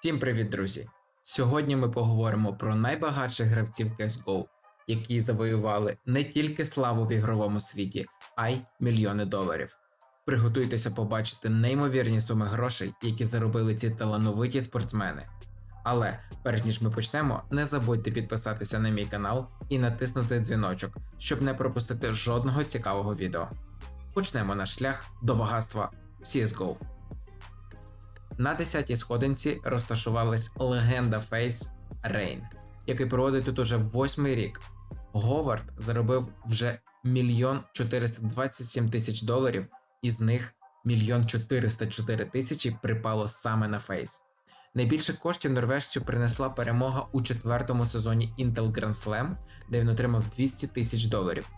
Всім привіт, друзі! Сьогодні ми поговоримо про найбагатших гравців CSGO, які завоювали не тільки славу в ігровому світі, а й мільйони доларів. Приготуйтеся побачити неймовірні суми грошей, які заробили ці талановиті спортсмени. Але перш ніж ми почнемо, не забудьте підписатися на мій канал і натиснути дзвіночок, щоб не пропустити жодного цікавого відео. Почнемо наш шлях до багатства CSGO. На 10-й сходинці розташувалась легенда Фейс Рейн, який проводить тут уже восьмий рік. Говард заробив вже мільйон 427 тисяч доларів, із них мільйон 404 тисячі припало саме на Фейс. Найбільше коштів норвежцю принесла перемога у четвертому сезоні Intel Grand Slam, де він отримав 200 тисяч доларів.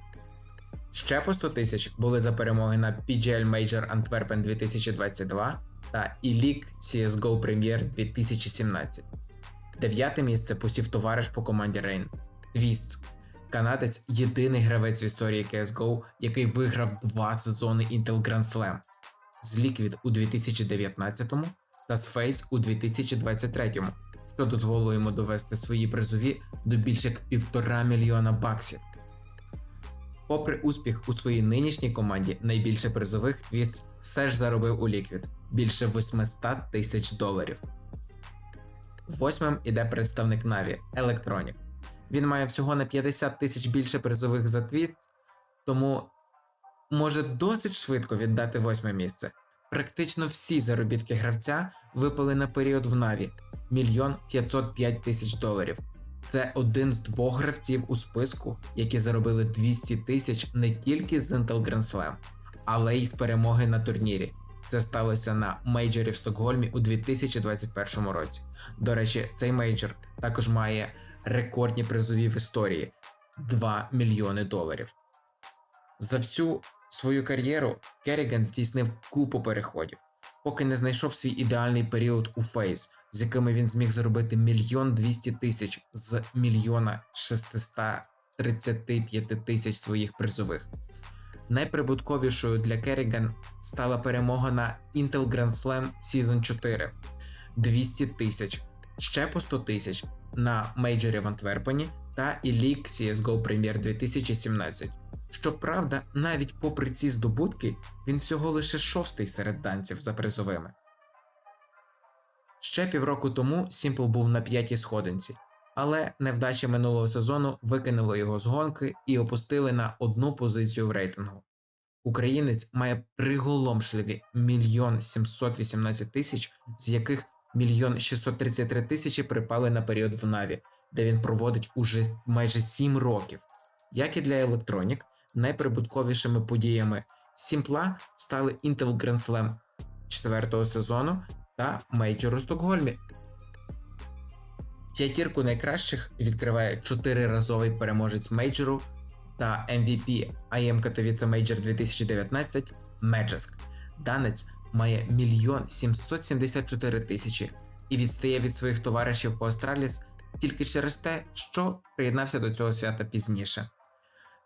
Ще по 100 тисяч були за перемоги на PGL Major Antwerpen 2022 та E-League CSGO Premier 2017. Дев'яте місце посів товариш по команді Rain Твістс. Канадець єдиний гравець в історії CSGO, який виграв два сезони Intel Grand Slam з Liquid у 2019 та з Face у 2023, що дозволило йому довести свої призові до більше як півтора мільйона баксів. Попри успіх у своїй нинішній команді, найбільше призових Твіст все ж заробив у Liquid більше 800 тисяч доларів. Восьмим іде представник Na'Vi Electronic. Він має всього на 50 тисяч більше призових за Твіст, тому може досить швидко віддати восьме місце. Практично всі заробітки гравця випали на період в Na'Vi – мільйон 505 тисяч доларів. Це один з двох гравців у списку, які заробили 200 тисяч не тільки з Intel Grand Slam, але й з перемоги на турнірі. Це сталося на мейджорі в Стокгольмі у 2021 році. До речі, цей мейджор також має рекордні призові в історії 2 мільйони доларів. За всю свою кар'єру Керріган здійснив купу переходів, поки не знайшов свій ідеальний період у Фейс, з якими він зміг заробити мільйон 200 тисяч з мільйона 635 тисяч своїх призових. Найприбутковішою для Керріган стала перемога на Intel Grand Slam Season 4 200 тисяч, ще по 100 тисяч на мейджорі в Антверпені та League CSGO Premier 2017. Щоправда, навіть попри ці здобутки, він всього лише шостий серед данців за призовими. Ще півроку тому Сімпл був на п'ятій сходинці, але невдача минулого сезону викинула його з гонки і опустили на одну позицію в рейтингу. Українець має приголомшливі мільйон 718 тисяч, з яких мільйон 633 тисячі припали на період в Наві, де він проводить уже майже 7 років. Як і для Electronic, найприбутковішими подіями Сімпла стали Intel Grand Slam 4 сезону та мейджор у Стокгольмі. П'ятірку найкращих відкриває чотириразовий переможець мейджору та MVP IM Katowice Major 2019 Меджеск. Данець має 1 774 тисячі і відстає від своїх товаришів по Астраліс тільки через те, що приєднався до цього свята пізніше.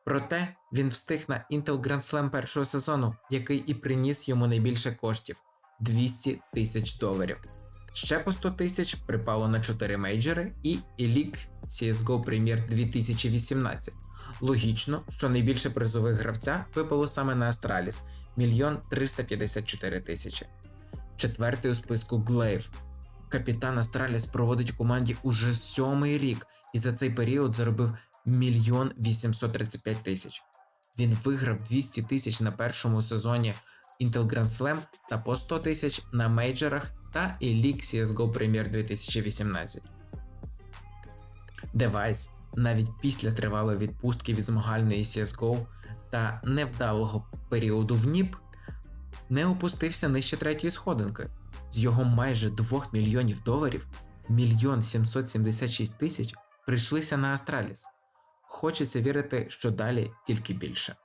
Проте він встиг на Intel Grand Slam першого сезону, який і приніс йому найбільше коштів 200 тисяч доларів. Ще по 100 тисяч припало на 4 мейджори і Elite CSGO Premier 2018. Логічно, що найбільше призових гравця випало саме на Астраліс 1 354 тисячі. Четвертий у списку Глейв. Капітан Астраліс проводить у команді уже сьомий рік і за цей період заробив 1 835 тисяч. Він виграв 200 тисяч на першому сезоні Intel Grand Slam та по 100 тисяч на мейджорах та Elite CSGO Premier 2018. Девайс навіть після тривалої відпустки від змагальної CSGO та невдалого періоду в НІП не опустився нижче третьої сходинки. З його майже 2 мільйонів доларів мільйон 776 тисяч прийшлися на Астраліс. Хочеться вірити, що далі тільки більше.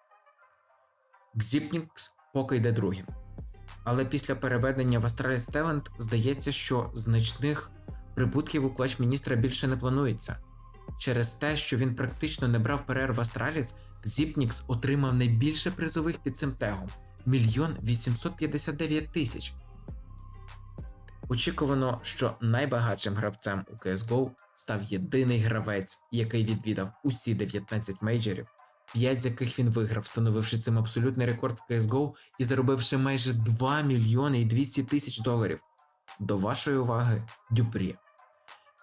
Xipnix поки йде другим. Але після переведення в Astralis Talent здається, що значних прибутків у клач міністра більше не планується. Через те, що він практично не брав перерв Астраліс, Зіпнікс отримав найбільше призових під цим тегом 1 859 тисяч. Очікувано, що найбагатшим гравцем у CSGO став єдиний гравець, який відвідав усі 19 мейджорів, 5 з яких він виграв, встановивши цим абсолютний рекорд в CSGO і заробивши майже 2 мільйони і 200 тисяч доларів. До вашої уваги, Дюпрі.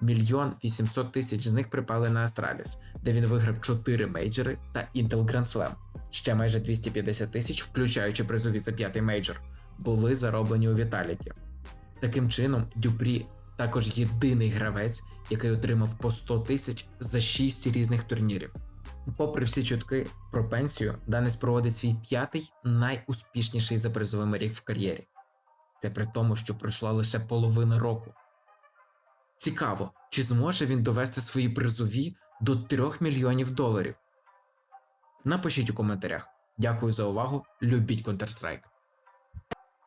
Мільйон 800 тисяч з них припали на Астраліс, де він виграв 4 мейджори та Intel Grand Slam. Ще майже 250 тисяч, включаючи призові за п'ятий мейджор, були зароблені у Віталіті. Таким чином, Дюпрі також єдиний гравець, який отримав по 100 тисяч за 6 різних турнірів. Попри всі чутки про пенсію, Данис проводить свій п'ятий найуспішніший за призовими рік в кар'єрі. Це при тому, що пройшла лише половина року. Цікаво, чи зможе він довести свої призові до 3 мільйонів доларів? Напишіть у коментарях. Дякую за увагу. Любіть Counter-Strike.